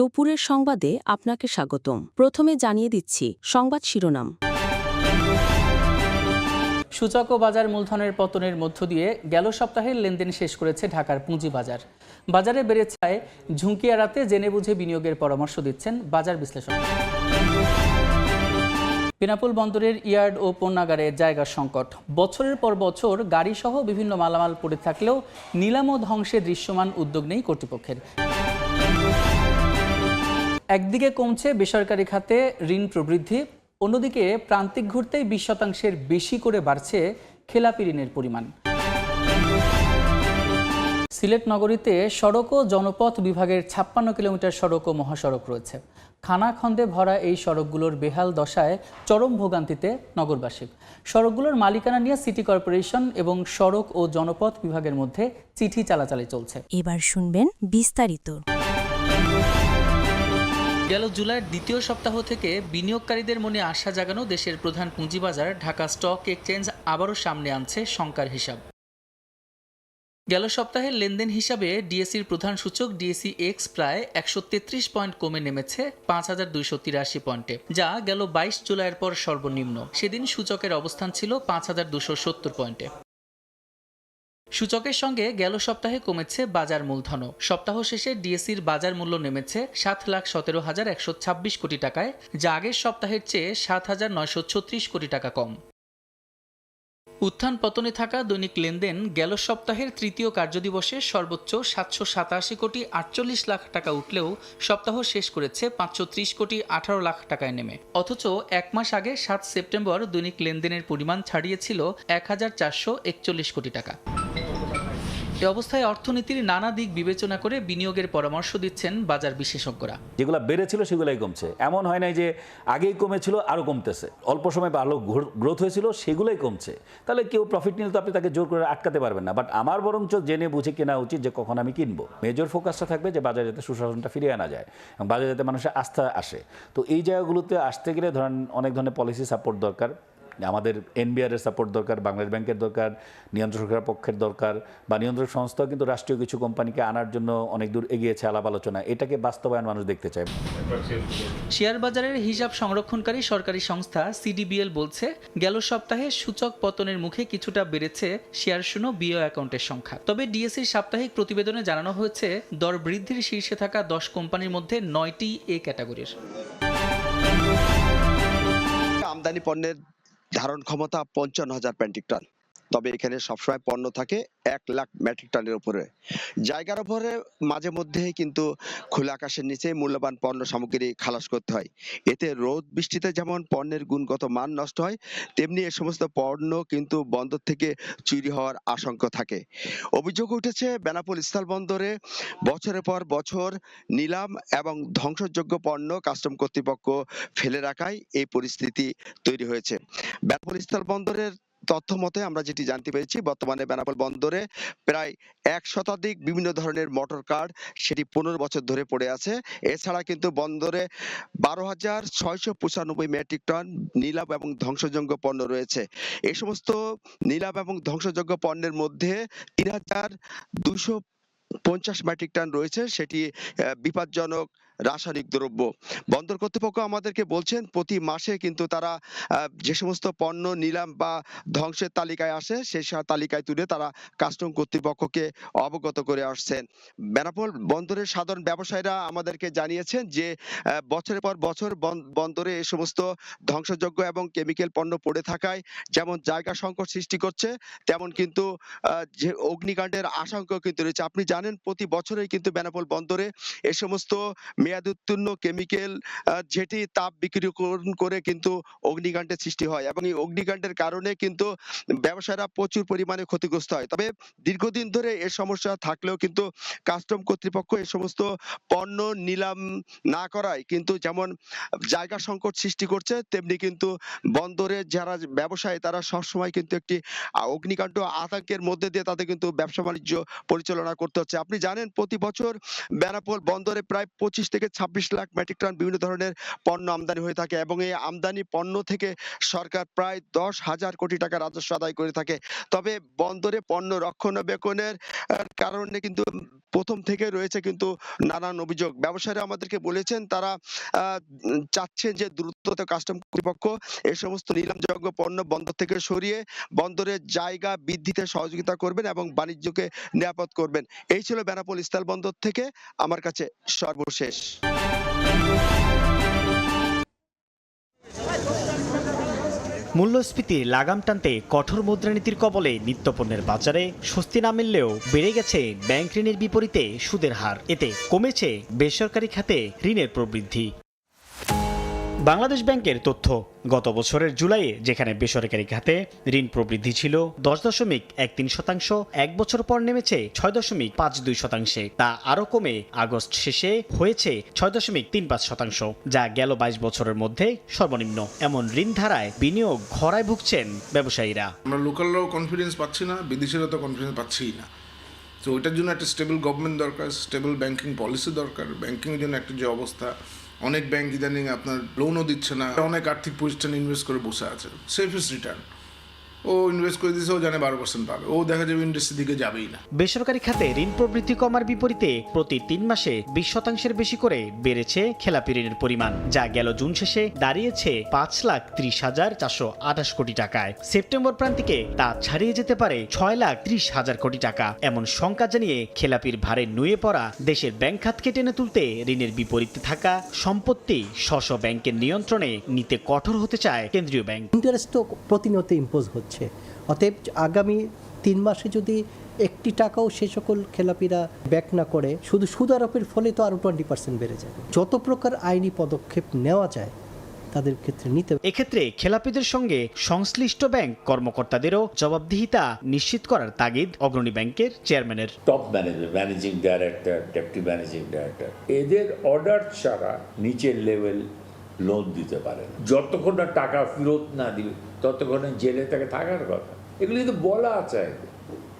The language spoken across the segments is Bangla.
দুপুরের সংবাদে আপনাকে স্বাগতম। প্রথমে জানিয়ে দিচ্ছি সংবাদ শিরোনাম। সূচক বাজার মূলধনের পতনের মধ্য দিয়ে গেল সপ্তাহের লেনদেন শেষ করেছে ঢাকার পুঁজি বাজার বাজারে বেড়েছে ঝুঁকি এড়াতে জেনে বুঝে বিনিয়োগের পরামর্শ দিচ্ছেন বাজার বিশ্লেষক। বেনাপুল বন্দরের ইয়ার্ড ও পণ্যাগারে জায়গার সংকট। বছরের পর বছর গাড়িসহ বিভিন্ন মালামাল পড়ে থাকলেও নিলাম ও ধ্বংসে দৃশ্যমান উদ্যোগ নেই কর্তৃপক্ষের। একদিকে কমছে বেসরকারি খাতে ঋণ প্রবৃদ্ধি, অন্যদিকে প্রান্তিক ঘুরতেই বিশ শতাংশের বেশি করে বাড়ছে খেলাপি ঋণের পরিমাণ। সিলেট নগরীতে সড়ক ও জনপথ বিভাগের ছাপ্পান্ন কিলোমিটার সড়ক ও মহাসড়ক রয়েছে। খানাখন্দে ভরা এই সড়কগুলোর বেহাল দশায় চরম ভোগান্তিতে নগরবাসী। সড়কগুলোর মালিকানা নিয়ে সিটি কর্পোরেশন এবং সড়ক ও জনপথ বিভাগের মধ্যে চিঠি চালাচালি চলছে। এবার শুনবেন বিস্তারিত। গেল জুলাইয়ের দ্বিতীয় সপ্তাহ থেকে বিনিয়োগকারীদের মনে আশা জাগানো দেশের প্রধান পুঁজিবাজার ঢাকা স্টক এক্সচেঞ্জ আবারও সামনে আনছে শঙ্কার হিসাব। গেল সপ্তাহের লেনদেন হিসাবে ডিএসির প্রধান সূচক ডিএসি এক্স প্রায় একশো তেত্রিশ পয়েন্ট কমে নেমেছে পাঁচ হাজার দুইশো তিরাশি পয়েন্টে, যা গেল বাইশ জুলাইয়ের পর সর্বনিম্ন। সেদিন সূচকের অবস্থান ছিল পাঁচ হাজার দুশো সত্তর পয়েন্টে। সূচকের সঙ্গে গেল সপ্তাহে কমেছে বাজার মূলধনও। সপ্তাহ শেষে ডিএসির বাজার মূল্য নেমেছে সাত লাখ সতেরো হাজার একশো ছাব্বিশ কোটি টাকায়, যা আগের সপ্তাহের চেয়ে সাত হাজার নয়শো ছত্রিশ কোটি টাকা কম। উত্থান পতনে থাকা দৈনিক লেনদেন গেল সপ্তাহের তৃতীয় কার্যদিবসে সর্বোচ্চ সাতশো সাতাশি কোটি আটচল্লিশ লাখ টাকা উঠলেও সপ্তাহ শেষ করেছে পাঁচশো ত্রিশ কোটি আঠারো লাখ টাকায় নেমে। অথচ এক মাস আগে সাত সেপ্টেম্বর দৈনিক লেনদেনের পরিমাণ ছাড়িয়েছিল এক হাজার চারশো একচল্লিশ কোটি টাকা। এ অবস্থায় অর্থনীতির নানা দিক বিবেচনা করে বিনিয়োগের পরামর্শ দিচ্ছেন বাজার বিশেষজ্ঞরা। যেগুলো বেড়েছিল, সেগুলোই কমছে। এমন হয় নাই যে আগেই কমেছিল আরও কমতেছে। অল্প সময় ভালো গ্রোথ হয়েছিল, সেগুলোই কমছে। তাহলে কেউ প্রফিট নিলে তো আপনি তাকে জোর করে আটকাতে পারবেন না। বাট আমার বরঞ্চ জেনে বুঝে কেনা উচিত যে কখন আমি কিনবো। মেজর ফোকাসটা থাকবে যে বাজারে যাতে সুশাসনটা ফিরিয়ে আনা যায় এবং বাজারে যাতে মানুষের আস্থা আসে। তো এই জায়গাগুলোতে আসতে গেলে ধরেন অনেক ধরনের পলিসি সাপোর্ট দরকার। আমাদের এনবিআর এর সাপোর্ট দরকার বাংলাদেশ ব্যাংকের দরকার নিয়ন্ত্রক সরকার পক্ষের দরকার বা নিয়ন্ত্রক সংস্থাও কিন্তু রাষ্ট্রীয় কিছু কোম্পানিকে আনার জন্য অনেক দূর এগিয়েছে আলাপ আলোচনা। এটাকে বাস্তবায়ন মানুষ দেখতে চায়। শেয়ার বাজারের হিসাব সংরক্ষণকারী সরকারি সংস্থা সিডিবিএল বলছে গেল সপ্তাহে সূচক পতনের মুখে কিছুটা বেড়েছে শেয়ার শূন্য বিও অ্যাকাউন্টের সংখ্যা। তবে ডিএসসির সাপ্তাহিক প্রতিবেদনে জানানো হয়েছে দর বৃদ্ধির শীর্ষে থাকা দশ কোম্পানির মধ্যে নয়টি এ ক্যাটাগরির। আমদানি পণ্যের ধারণ ক্ষমতা পঞ্চান্ন হাজার মেট্রিক টন। তবে এখানে সবসময় পণ্য থাকে এক লাখ মেট্রিক টনের উপরে। জায়গার উপরে মাঝে মধ্যে কিন্তু খোলা আকাশের নিচে মূল্যবান পণ্য সামগ্রী খালাস করতে হয়। এতে রোদ বৃষ্টিতে যেমন পণ্যের গুণগত মান নষ্ট হয়, তেমনি এ সমস্ত পণ্য কিন্তু বন্দর থেকে চুরি হওয়ার আশঙ্কা থাকে। অভিযোগ উঠেছে, বেনাপোল স্থল বন্দরে বছরের পর বছর নিলাম এবং ধ্বংসযোগ্য পণ্য কাস্টম কর্তৃপক্ষ ফেলে রাখায় এই পরিস্থিতি তৈরি হয়েছে। বেনাপোল স্থল বন্দরের তথ্য মতে আমরা যেটি জানতে পেরেছি, বর্তমানে বেনাপোল বন্দরে প্রায় এক শতাধিক বিভিন্ন ধরনের মোটর কার সেটি পনেরো বছর ধরে পড়ে আছে। এছাড়া কিন্তু বন্দরে বারো হাজার ছয়শো পঁচানব্বই মেট্রিক টন নিলাম এবং ধ্বংসযোগ্য পণ্য রয়েছে। এই সমস্ত নিলাম এবং ধ্বংসযোগ্য পণ্যের মধ্যে তিন হাজার দুশো পঞ্চাশ মেট্রিক টন রয়েছে। সেটি বিপজ্জনক রাসায়নিক দ্রব্য। বন্দর কর্তৃপক্ষ আমাদেরকে বলছেন, প্রতি মাসে কিন্তু তারা যে সমস্ত পণ্য নিলাম বা ধ্বংসের তালিকায় আসে, সেই তালিকায় তুলে তারা কাস্টম কর্তৃপক্ষকে অবগত করে আসছেন। বেনাপোল বন্দরের সাধারণ ব্যবসায়ীরা আমাদেরকে জানিয়েছেন যে বছরের পর বছর বন- বন্দরে এ সমস্ত ধ্বংসযোগ্য এবং কেমিক্যাল পণ্য পড়ে থাকায় যেমন জায়গা সংকট সৃষ্টি করছে, তেমন কিন্তু যে অগ্নিকাণ্ডের আশঙ্কা কিন্তু রয়েছে। আপনি জানেন, প্রতি বছরেই কিন্তু বেনাপোল বন্দরে এ সমস্ত মেয়াদ উত্তীর্ণ কেমিক্যাল যেটি তাপ বিক্রিকরণ করে কিন্তু অগ্নিকাণ্ডের সৃষ্টি হয় এবং এই অগ্নিকাণ্ডের কারণে কিন্তু ব্যবসায়ীরা প্রচুর পরিমাণে ক্ষতিগ্রস্ত হয়। তবে দীর্ঘদিন ধরে এ সমস্যা থাকলেও কিন্তু কাস্টম কর্তৃপক্ষ এই সমস্ত পণ্য নিলাম না করায় কিন্তু যেমন জায়গা সংকট সৃষ্টি করছে, তেমনি কিন্তু বন্দরে যারা ব্যবসায়ী তারা সবসময় কিন্তু একটি অগ্নিকাণ্ড আতঙ্কের মধ্যে দিয়ে তাদের কিন্তু ব্যবসা বাণিজ্য পরিচালনা করতে হচ্ছে। আপনি জানেন প্রতি বছর বেনাপোল বন্দরে প্রায় পঁচিশ থেকে থেকে ছাব্বিশ লাখ মেট্রিক টন বিভিন্ন ধরনের পণ্য আমদানি হয়ে থাকে এবং এই আমদানি পণ্য থেকে সরকার প্রায় দশ হাজার কোটি টাকা রাজস্ব আদায় করে থাকে। তবে বন্দরে পণ্য রক্ষণাবেক্ষণের কারণে কিন্তু প্রথম থেকে রয়েছে কিন্তু নানান অভিযোগ। ব্যবসায়ীরা আমাদেরকে বলেছেন, তারা চাচ্ছেন যে দ্রুতত কাস্টম কর্তৃপক্ষ এই সমস্ত নিলামযোগ্য পণ্য বন্দর থেকে সরিয়ে বন্দরের জায়গা বৃদ্ধিতে সহযোগিতা করবেন এবং বাণিজ্যকে নিরাপদ করবেন। এই ছিল বেনাপোল স্থল বন্দর থেকে। আমার কাছে সর্বশেষ। মূল্যস্ফীতির লাগাম টানতে কঠোর মুদ্রানীতির কবলে নিত্যপণ্যের বাজারে স্বস্তি না মিললেও বেড়ে গেছে ব্যাংক ঋণের বিপরীতে সুদের হার। এতে কমেছে বেসরকারি খাতে ঋণের প্রবৃদ্ধি। বাংলাদেশ ব্যাংকের তথ্য, গত বছরের জুলাইয়ে যেখানে বেসরকারি খাতে ঋণ প্রবৃদ্ধি ছিল দশ দশমিক এক তিন শতাংশ, এক বছর পর নেমেছে ছয় দশমিক পাঁচ দুই শতাংশে। তা আরও কমে আগস্ট শেষে হয়েছে ছয় দশমিক তিন পাঁচ শতাংশ, যা গেল বাইশ বছরের মধ্যে সর্বনিম্ন। এমন ঋণ ধারায় বিনিয়োগ ঘরায় ভুগছেন ব্যবসায়ীরা। আমরা লোকালরাও কনফিডেন্স পাচ্ছি না বিদেশিরা তো কনফিডেন্স পাচ্ছিই না। তো ওইটার জন্য একটা স্টেবল গভর্নমেন্ট দরকার স্টেবল ব্যাংকিং পলিসি দরকার ব্যাংকিংয়ের জন্য একটা যে অবস্থা। অনেক ব্যাংক ইদানিং আপনার লোনও দিচ্ছে না, অনেক আর্থিক প্রতিষ্ঠান ইনভেস্ট করে বসে আছে। সেফেস্ট রিটার্ন ও ইনভেস্ট করে দিয়েছে ও জানে বারো পার্সেন্ট পাবে। ও দেখা যাবে ইন্ডাস্ট্রির দিকে যাবেই না। বেসরকারি খাতে ঋণ প্রবৃদ্ধি কমার বিপরীতে প্রতি তিন মাসে বিশ শতাংশের বেশি করে বেড়েছে খেলাপি ঋণের পরিমাণ যা গেল জুন শেষে দাঁড়িয়েছে পাঁচ লাখ ত্রিশ হাজার চারশো আঠাশ কোটি টাকায়। সেপ্টেম্বর প্রান্তিকে তা ছাড়িয়ে যেতে পারে ছয় লাখ ত্রিশ হাজার কোটি টাকা। এমন শঙ্কা জানিয়ে খেলাপির ভারে নুয়ে পড়া দেশের ব্যাংক খাতকে টেনে তুলতে ঋণের বিপরীতে থাকা সম্পত্তি স্ব স্ব ব্যাংকের নিয়ন্ত্রণে নিতে কঠোর হতে চায় কেন্দ্রীয় ব্যাংক। ইন্টারেস্ট তো প্রতিনিয়ত ইম্পোজ হচ্ছে। অতএব আগামী তিন মাসে যদি একটি টাকাও সে সকল খেলাপিরা ব্যাক না করে শুধু সুদ আরোপের ফলে তো আরও টোয়েন্টি পার্সেন্ট বেড়ে যাবে। যত প্রকার আইনি পদক্ষেপ নেওয়া যায় তাদের ক্ষেত্রে নিতে এক্ষেত্রে খেলাপিদের সঙ্গে সংশ্লিষ্ট ব্যাংক কর্মকর্তাদেরও জবাবদিহিতা নিশ্চিত করার তাগিদ অগ্রণী ব্যাংকের চেয়ারম্যানের। Top manager managing director deputy managing director এদের অর্ডার ছাড়া নিচের লেভেল লোন দিতে পারে যতক্ষণ না টাকা ফেরত না দিবে ততক্ষণ জেলে তাকে থাকার কথা। এগুলি কিন্তু বলা আছে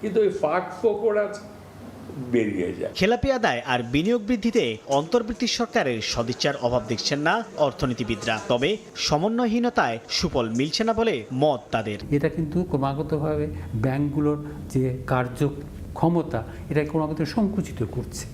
কিন্তু ওই ফাঁক ফোকর আছে বেরিয়ে যায়। খেলাপি আদায় আর বিনিয়োগ বৃদ্ধিতে অন্তর্বর্তী সরকারের সদিচ্ছার অভাব দেখছেন না অর্থনীতিবিদরা। তবে সমন্বয়হীনতায় সুফল মিলছে না বলে মত তাদের। এটা কিন্তু ক্রমাগতভাবে ব্যাংকগুলোর যে কার্যক্ষমতা এটা ক্রমাগত সংকুচিত করছে।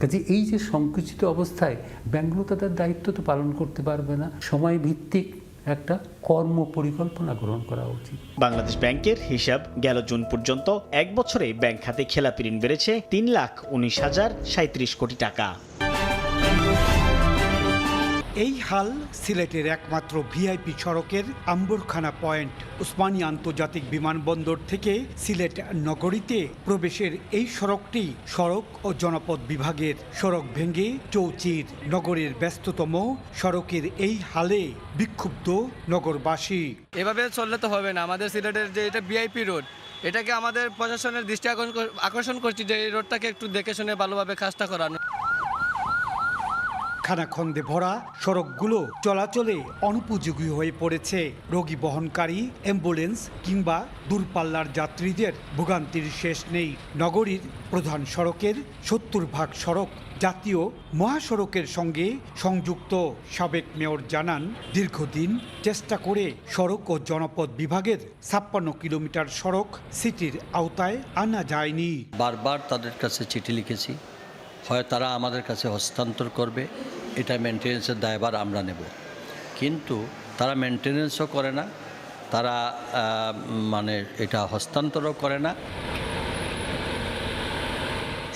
কাজে এই যে সংকুচিত অবস্থায় ব্যাংকগুলো তাদের দায়িত্ব তো পালন করতে পারবে না। সময় ভিত্তিক একটা কর্ম পরিকল্পনা গ্রহণ করা উচিত। বাংলাদেশ ব্যাংকের হিসাব গেল জুন পর্যন্ত এক বছরে ব্যাংক খাতে খেলাপি ঋণ বেড়েছে তিন লাখ উনিশ হাজার সাঁত্রিশ কোটি টাকা। এই হাল সিলেটের একমাত্র ভিআইপি সড়কের আম্বরখানা পয়েন্ট, উসমানী আন্তর্জাতিক বিমানবন্দর থেকে সিলেট নগরীতে প্রবেশের এই সড়কটি সড়ক ও জনপদ বিভাগের সড়ক ভেঙে চৌচির নগরের ব্যস্ততম সড়কের এই হালে বিক্ষুব্ধ নগরবাসী। এভাবে চললে তো হবে না। আমাদের সিলেটের যে এটা ভিআইপি রোড, এটাকে আমাদের প্রশাসনের দৃষ্টি আকর্ষণ- করছি যে এই রোডটাকে একটু দেখে শুনে ভালোভাবে কাজটা করানো। খানাখন্দে ভরা সড়কগুলো চলাচলে অনুপযোগী হয়ে পড়েছে। রোগী বহনকারী, অ্যাম্বুলেন্স কিংবা দূরপাল্লার যাত্রীদের ভোগান্তির শেষ নেই। নগরীর প্রধান সড়কের সত্তর ভাগ সড়ক জাতীয় মহাসড়কের সঙ্গে সংযুক্ত, সাবেক মেয়র জানান। দীর্ঘদিন চেষ্টা করে সড়ক ও জনপদ বিভাগের ছাপ্পান্ন কিলোমিটার সড়ক সিটির আওতায় আনা যায়নি। বারবার তাদের কাছে চিঠি লিখেছি। হয় তারা আমাদের কাছে হস্তান্তর করবে এটা মেনটেন্যান্সের দায়ভার আমরা নেব। কিন্তু তারা মেনটেন্যান্সও করে না, তারা মানে এটা হস্তান্তরও করে না।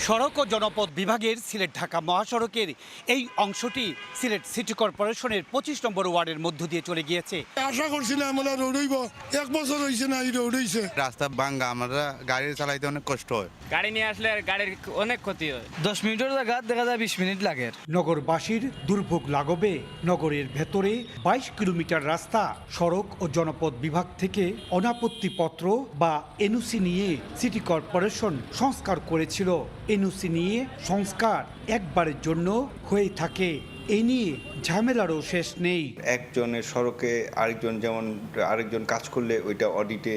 সড়ক ও জনপদ বিভাগের সিলেট ঢাকা মহাসড়কের এই অংশটি সিলেট সিটি কর্পোরেশনের পঁচিশ নম্বর ওয়ার্ডের মধ্য দিয়ে চলে গিয়েছে। আশা করছিলাম আমরা রোড হইব। এক বছর হয়েছে না এই রোড হয়েছে রাস্তা ভাঙ্গা আমরা গাড়ি চালাইতে অনেক কষ্ট হয়। গাড়ি নিয়ে আসলে গাড়ির অনেক ক্ষতি হয়। দশ মিনিটের জায়গা দেখা যায় বিশ মিনিট লাগে। নগরবাসীর দুর্ভোগ লাগবে নগরের ভেতরে বাইশ কিলোমিটার রাস্তা। সড়ক ও জনপদ বিভাগ থেকে অনাপত্তিপত্র বা এনওসি নিয়ে সিটি কর্পোরেশন সংস্কার করেছিল। এনওসি নিয়ে সংস্কার একবারের জন্য হয়ে থাকে। এ নিয়ে ঝামেলারও শেষ নেই। একজনের সড়কে আরেকজন যেমন আরেকজন কাজ করলে ওইটা অডিটে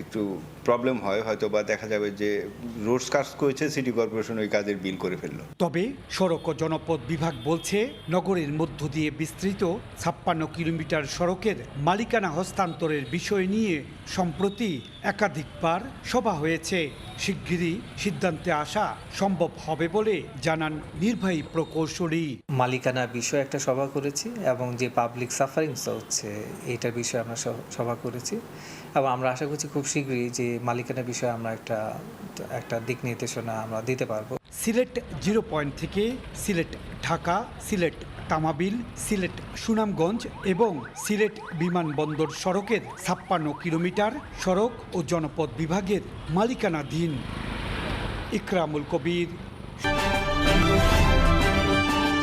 একটু প্রবলেম হয় হয়তো বা দেখা যাবে যে রোডস কাজ করেছে সিটি কর্পোরেশন ওই কাজের বিল করে ফেলল। তবে সড়ক ও জনপথ বিভাগ বলছে নগরের মধ্য দিয়ে বিস্তৃত ছাপ্পান্ন কিলোমিটার সড়কের মালিকানা হস্তান্তরের বিষয় নিয়ে সম্প্রতি একাধিকবার সভা হয়েছে। শিগগিরই সিদ্ধান্তে আসা সম্ভব হবে বলে জানান নির্বাহী প্রকৌশলী। মালিকানা বিষয়ে একটা সভা করেছি এবং যে পাবলিক সাফারিংস হচ্ছে এইটার বিষয়ে আমরা স- সভা করেছি। এবং আমরা আশা করছি খুব শীঘ্রই যে মালিকানা বিষয়ে আমরা একটা একটা দিক নির্দেশনা আমরা দিতে পারব। সিলেট জিরো পয়েন্ট থেকে সিলেট ঢাকা, সিলেট তামাবিল, সিলেট সুনামগঞ্জ এবং সিলেট বিমানবন্দর সড়কের ছাপ্পান্ন কিলোমিটার সড়ক ও জনপথ বিভাগের মালিকানাধীন। ইকরামুল কবির।